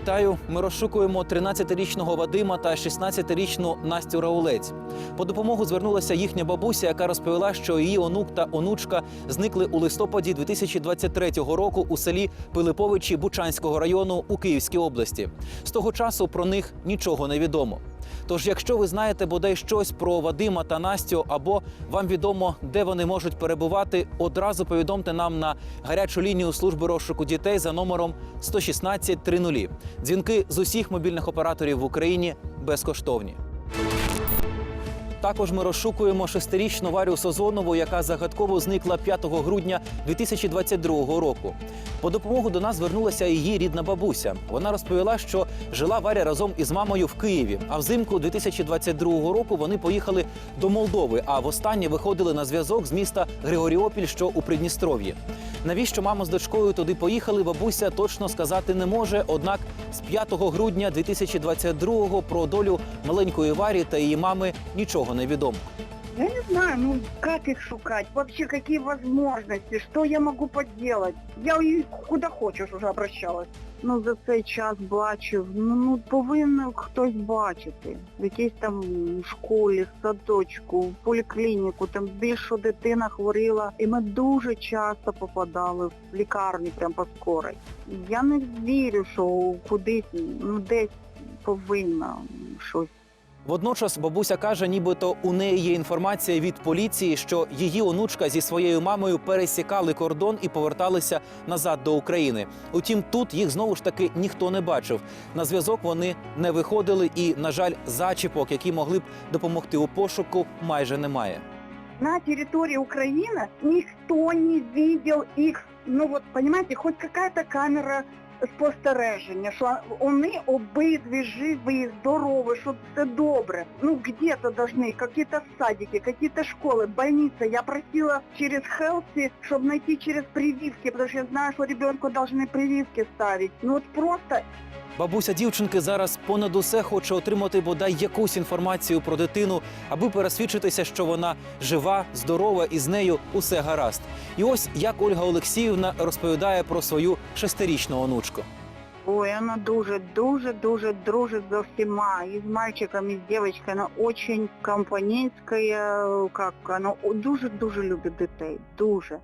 Вітаю! Ми розшукуємо 13-річного Вадима та 16-річну Настю Раулець. По допомогу звернулася їхня бабуся, яка розповіла, що її онук та онучка зникли у листопаді 2023 року у селі Пилиповичі Бучанського району у Київській області. З того часу про них нічого не відомо. Тож, якщо ви знаєте бодай щось про Вадима та Настю, або вам відомо, де вони можуть перебувати, одразу повідомте нам на гарячу лінію служби розшуку дітей за номером 116 30. Дзвінки з усіх мобільних операторів в Україні безкоштовні. Також ми розшукуємо шестирічну Варю Созонову, яка загадково зникла 5 грудня 2022 року. По допомогу до нас звернулася її рідна бабуся. Вона розповіла, що жила Варя разом із мамою в Києві. А взимку 2022 року вони поїхали до Молдови. А востаннє виходили на зв'язок з міста Григоріопіль, що у Придністров'ї. Навіщо мама з дочкою туди поїхали? Бабуся точно сказати не може. Однак з 5 грудня 2022 про долю маленької Варі та її мами нічого не відомо. Я не знаю, ну как их шукать, вообще какие возможности, что я могу поделать. Я и куда хочешь уже обращалась. Ну за цей час бачив, ну, ну повинен хтось бачити. В якійсь там школі, садочку, в поліклініку, там більше дитина хворіла. І ми дуже часто попадали в лікарні прям по скорой. Я не вірю, що кудись, ну десь повинна щось. Водночас бабуся каже, нібито у неї є інформація від поліції, що її онучка зі своєю мамою пересікали кордон і поверталися назад до України. Утім, тут їх знову ж таки ніхто не бачив. На зв'язок вони не виходили, і, на жаль, зачіпок, які могли б допомогти у пошуку, майже немає. на территории Украины никто не видел их, ну вот, понимаете, хоть какая-то камера спостереження, що вони обидві живі, здорові, що все добре. Ну где-то должны, какие-то садики, какие-то школы, больницы. Я просила через Хелси, чтобы найти через прививки, потому что я знаю, что ребенку должны прививки ставить. Ну вот просто Бабуся дівчинки зараз понад усе хоче отримати бодай якусь інформацію про дитину, аби пересвідчитися, що вона жива, здорова і з нею усе гаразд. І ось як Ольга Олексіївна розповідає про свою шестирічну онучку. Ой, она дуже, дуже, дуже дружит за всіма. И с мальчиком, и с девочкой. Она очень компанейская, как она дуже-дуже любить дітей. Дуже.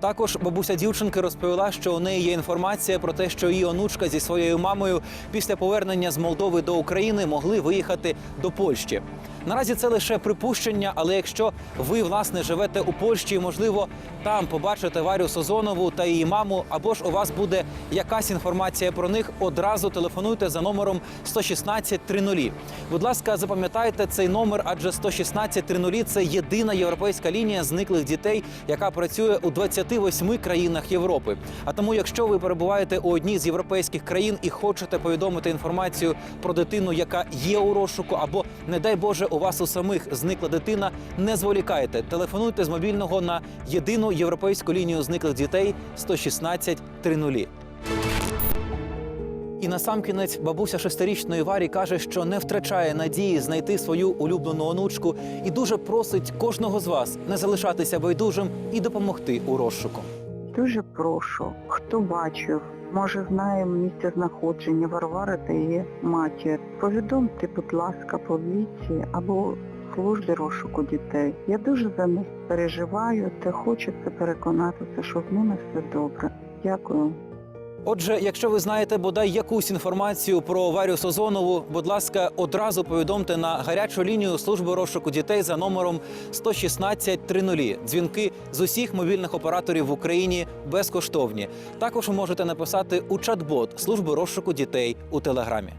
Також бабуся дівчинки розповіла, що у неї є інформація про те, що її онучка зі своєю мамою після повернення з Молдови до України могли виїхати до Польщі. Наразі це лише припущення, але якщо ви власне живете у Польщі, і, можливо, там побачите Варю Созонову та її маму, або ж у вас буде якась інформація про них, одразу телефонуйте за номером 116 30. Будь ласка, запам'ятайте цей номер, адже 116 30 – це єдина європейська лінія зниклих дітей, яка працює у 28 країнах Європи. А тому, якщо ви перебуваєте у одній з європейських країн і хочете повідомити інформацію про дитину, яка є у розшуку, або не дай Боже, у вас у самих зникла дитина, не зволікайте. Телефонуйте з мобільного на єдину європейську лінію зниклих дітей 116 30. І насамкінець бабуся шестирічної Варі каже, що не втрачає надії знайти свою улюблену онучку і дуже просить кожного з вас не залишатися байдужим і допомогти у розшуку. Дуже прошу, хто бачив, може знаємо місце знаходження Варвари та її матір. Повідомте, будь ласка, поліції або службі розшуку дітей. Я дуже за них переживаю та хочеться переконатися, що з ними все добре. Дякую. Отже, якщо ви знаєте бодай якусь інформацію про Варю Созонову, будь ласка, одразу повідомте на гарячу лінію служби розшуку дітей за номером 116 30. Дзвінки з усіх мобільних операторів в Україні безкоштовні. Також ви можете написати у чат-бот служби розшуку дітей у телеграмі.